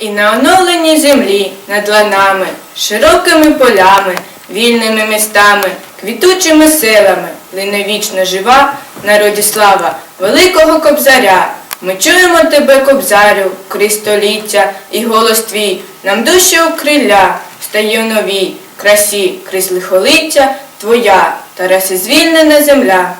І на оновленій землі над ланами, широкими полями, вільними містами, квітучими селами, лине вічно жива народі слава великого кобзаря. Ми чуємо тебе, кобзарю, крізь століття, і голос твій нам душі укриля, стає новій красі, крізь лихоліття твоя, Тараси звільнена земля.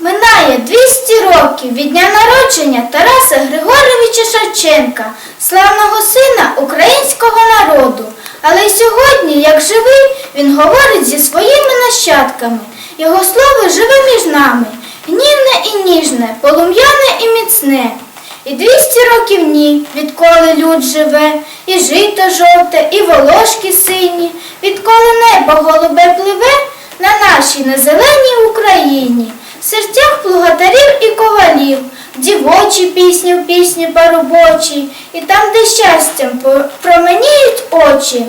Минає 200 років від дня народження Тараса Григоровича Шевченка, славного сина українського народу. Але сьогодні, як живий, він говорить зі своїми нащадками. Його слово живе між нами, гнівне і ніжне, полум'яне і міцне. І 200 років ні, відколи люд живе, і жито жовте, і волошки сині, відколи небо голубе пливе на нашій незеленій Україні, серцях плугатарів і ковалів, дівочі пісні в пісні парубочій, і там, де щастям променіють очі.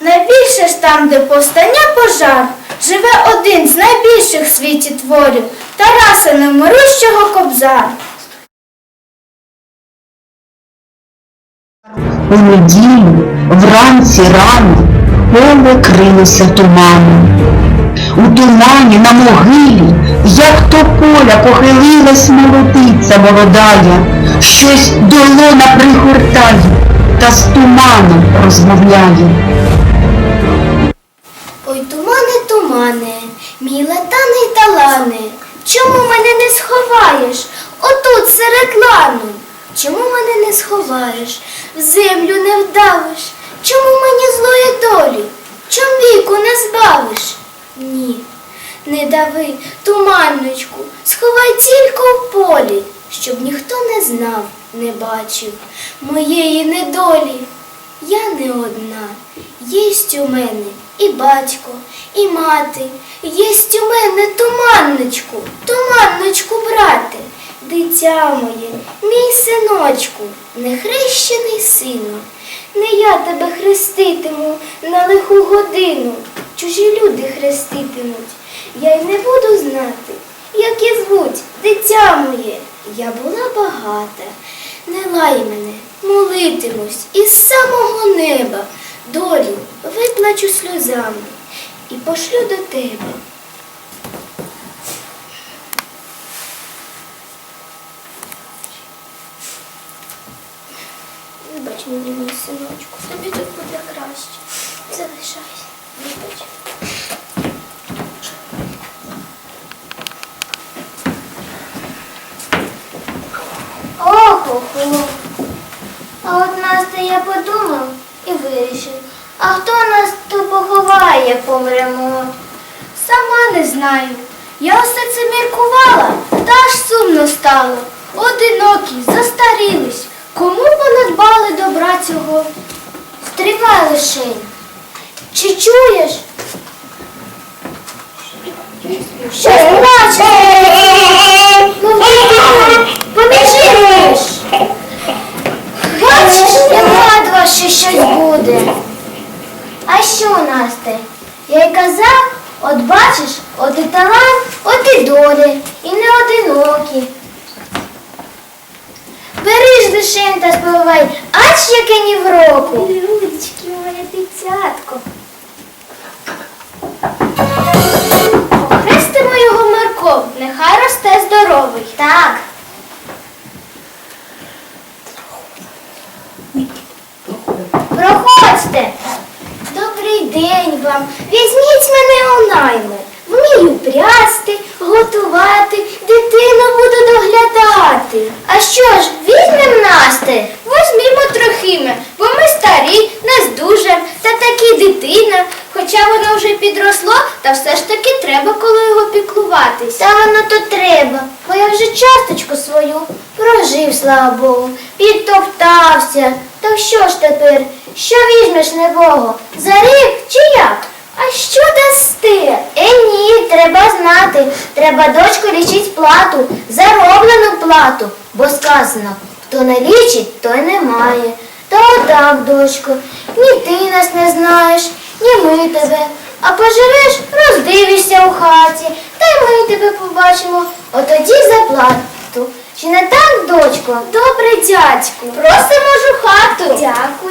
Найбільше ж там, де повстання пожар, живе один з найбільших в світі творів Тараса Невмирущого Кобзар. У неділю вранці рано поле крилося туманом. У тумані на могилі, як тополя похилилась молодиця молодая, щось долона пригортає та з туманом розмовляє. Ой, тумане, тумане, мій летаний талане, чому мене не сховаєш? Отут серед лану. Чому мене не сховаєш? В землю не вдавиш? Чому мені злої долі? Чом віку не збавиш? Ні, не дави, туманничку, сховай тільки в полі, щоб ніхто не знав, не бачив моєї недолі. Я не одна, єсть у мене і батько, і мати, єсть у мене туманничку, туманничку, брате, дитя моє, мій синочку, нехрещений сину. Не я тебе хреститиму на лиху годину, чужі люди хреститимуть. Я й не буду знати, як і звуть дитя моє. Я була багата, не лай мене, молитимусь із самого неба, долю виплачу сльозами і пошлю до тебе. Вибач мені, мій синочку, тобі тут буде краще. Залишайся, вибач. Ого, а от Настя я подумав і вирішив, а хто нас тут поховає, помремо? Сама не знаю. Я все це міркувала, та аж сумно стало. Одинокі, застарілись. Кому понадбали добра цього? Стривай лишень. Чи чуєш? Щось плаче. Ну, побіжиш. Бачиш, я вгадував, що щось буде. А що, Насте? Я й казав, от бачиш, от і талант, от і долі, і не одинокі. Бери ж лишень та спливай, ач яке ні в року. Людочки, моє дитятко. Хрестимо його Марком, нехай росте здоровий. Так. Проходьте. Добрий день вам. Візьміть мене у найми. Вмію прясти, готувати, дитину буду доглядати. А що ж, візьмем Насте? Возьмімо трохиме, бо ми старі, не здужем, та таки дитина. Хоча воно вже підросло, та все ж таки треба коло його піклуватись. Та воно то треба, бо я вже часточку свою прожив, слава Богу, підтоптався. Так що ж тепер? Що візьмеш невого? За рік чи як? А що дасти? Е, ні, треба знати. Треба дочку лічить плату, зароблену плату, бо сказано, хто не лічить, той не має. Та отак, дочко, ні ти нас не знаєш, ні ми тебе. А поживеш, роздивишся у хаті, та й ми тебе побачимо, от тоді за плату. Чи не так, дочко? Добре, дядьку. Просимо ж у хату. Дякую.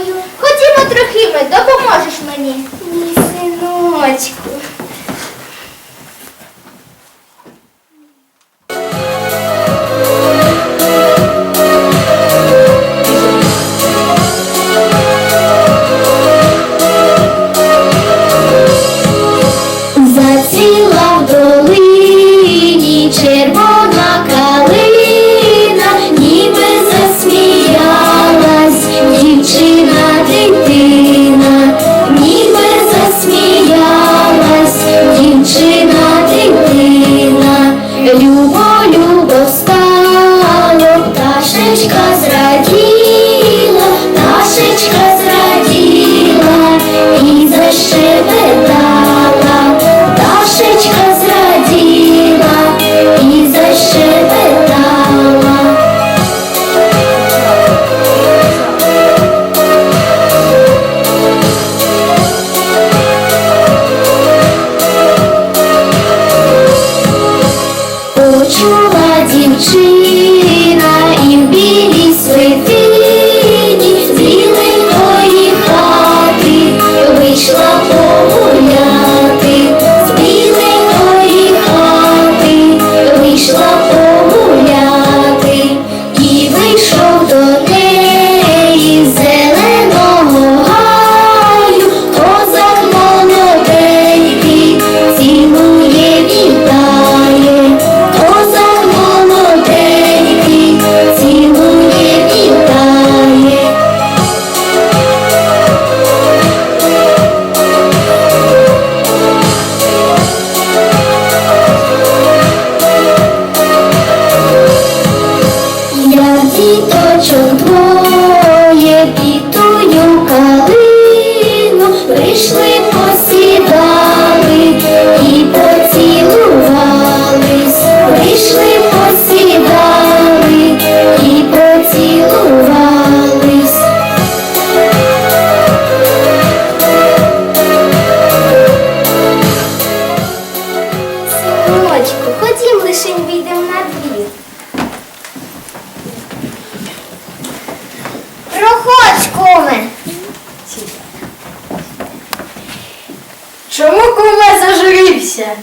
Зажурився?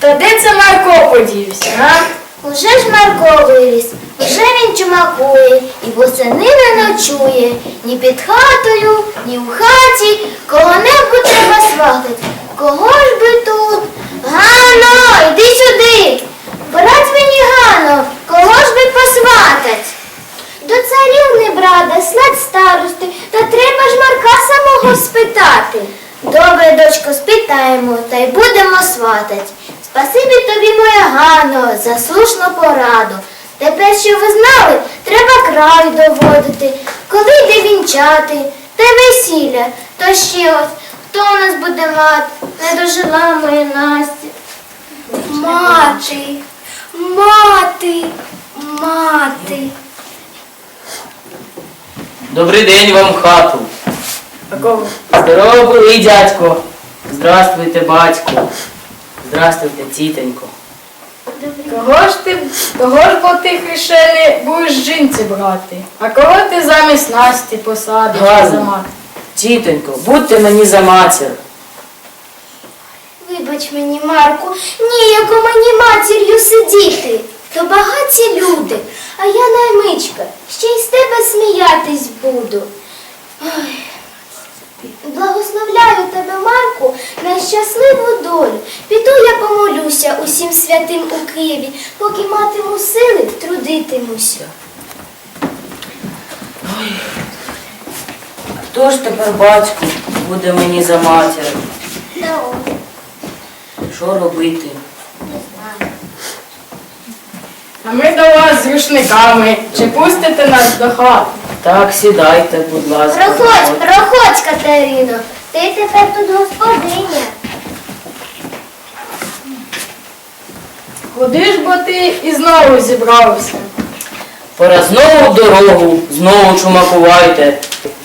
Та де це Марко подівся, а? Уже ж Марко виріс, вже він чумакує і восени не ночує. Ні під хатою, ні в хаті, кого-небудь треба сватати. Кого ж би тут? Гано, йди сюди. Брат мені Гано, кого ж би посватать? До царів не брада, след старости, та треба ж Марка самого спитати. Добре, дочко, спитаємо, та й будемо сватать. Спасибі тобі, моя Гано, за слушну пораду. Тепер, що ви знали, треба край доводити, коли йде вінчати, та й весілля. То ще от, хто у нас буде мати? Не дожила моя Настя. Мати, мати, мати. Добрий день вам хату. А кого? Здорово були, дядько. Здравствуйте, батько. Здравствуйте, тітонько. Кого ж ти, кого ж бо ти хрещений будеш жінці брати? А кого ти замість Насті посадиш за мати? Тітонько, будьте мені за матір. Вибач мені, Марку, ніяко мені матір'ю сидіти. То багаті люди, а я наймичка, ще й з тебе сміятись буду. Ой. Благословляю тебе, Марку, на щасливу долю. Піду я помолюся усім святим у Києві, поки матиму сили, трудитимуся. Хто ж тепер, батько, буде мені за матір? Да, Що робити? не знаю. А ми до вас з рушниками. Чи пустите нас до хати? Так, сідайте, будь ласка. Проходь, проходь, Катерино, ти тепер тут господиня. Куди ж бо ти і знову зібрався? Пора знову в дорогу, знову чумакувайте.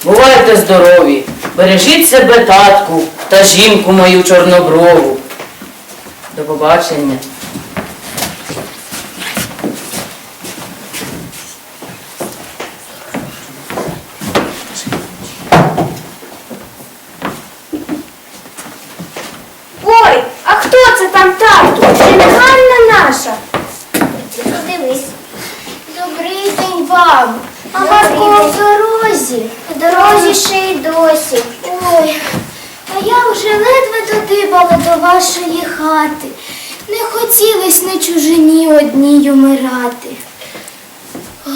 Бувайте здорові, бережіть себе, татку, та жінку мою чорноброву. До побачення. Подивись. Добрий день вам. А Марко в дорозі. В дорозі ще й досі. Ой, а я вже ледве додибала до вашої хати. Не хотілось на чужині одній умирати. Ой.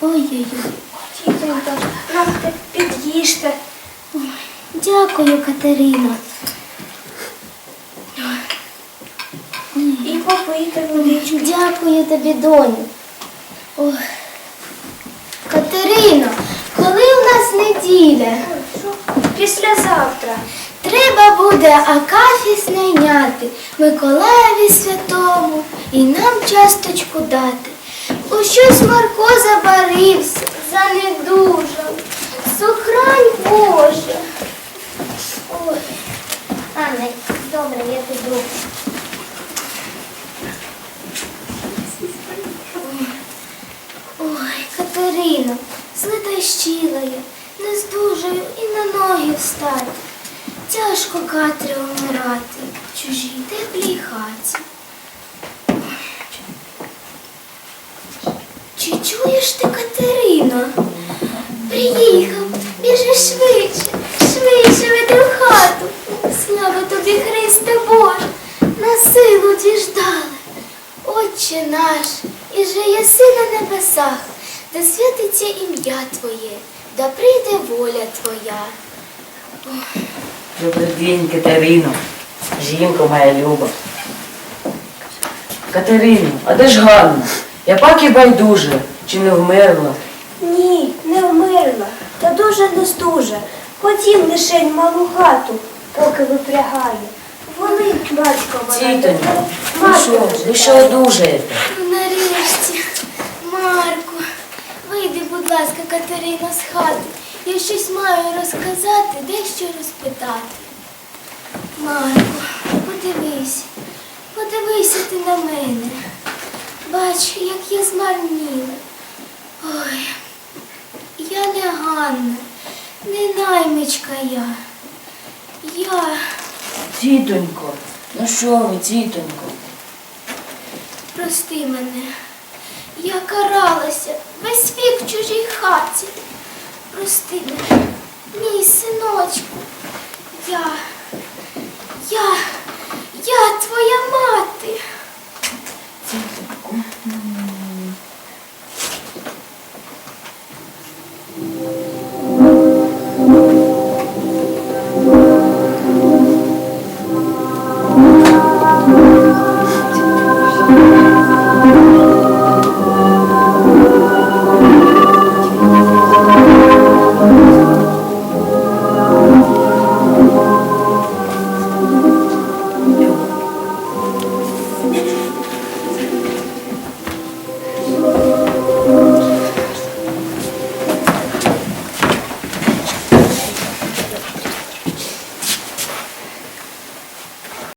Ой-ой-ой. Тітонька, нате, під'їжте. Дякую, Катерино. Попийте водичку. Дякую тобі, доню. Ой. Катерино, коли у нас неділя? Післязавтра. Треба буде Акафіс найняти Миколаєві святому і нам часточку дати. У щось Марко забарився, занедужав. Сохрань Боже. Ой. Анне, добре, я піду. Ой, Катерино, злетащила я, не здужаю і на ноги встати. Тяжко Катрі умирати в чужій теплій хаті. Чи чуєш ти, Катерино? Приїхав, біжи швидше, швидше веди в хату. Слава тобі, Христе Боже, на силу діждали. Отче наш, і же єси на небесах, да святиться ім'я Твоє, да прийде воля Твоя. Добрий день, Катерино, жінко моя люба. Катерино, а де ж Ганна? Я паки байдуже, чи не вмерла? Ні, не вмерла, та дуже нездужа. Ходім лишень малу хату, поки випрягає. Вони, батько, вона. Тітонько, ви що, ви що одужаєте? Ну, нарешті, Марко, вийди, будь ласка, Катерина, з хати. Я щось маю розказати, дещо розпитати. Марко, подивись, подивися ти на мене. Бач, як я змарніла. Ой, я не Ганна, не наймичка я. Я. Тітонько, ну що ви, тітонько? Прости мене, я каралася весь вік в чужій хаті. Прости мене, мій синочку, я, я, я твоя мати.